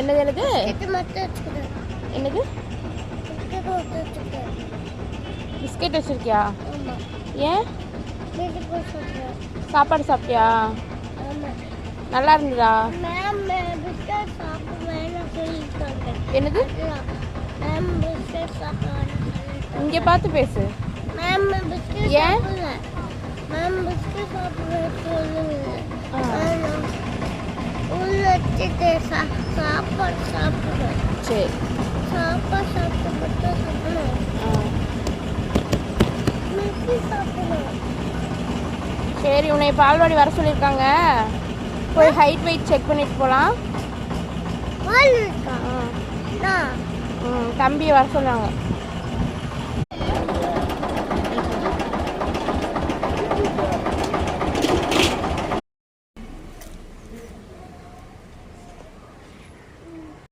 என்னது என்னது? என்னது? பிஸ்கெட் வச்சிருக்கியா? ஏன்? சாப்பாடு சாப்பிட்டியா? நல்லா இருந்ததா? என்னது? இங்கே பார்த்து பேசு. மேம் பிஸ்கட் ஏன்? சாப்பாடு சாப்பிடுவேன். சரி. சாப்பாடு சாப்பிட்டு சாப்பிடணும் சரி உன்னை பால்வாடி வர சொல்லியிருக்காங்க. போய் ஹைட் வெயிட் செக் பண்ணிட்டு போகலாம் ம் தம்பியை வர சொன்னாங்க.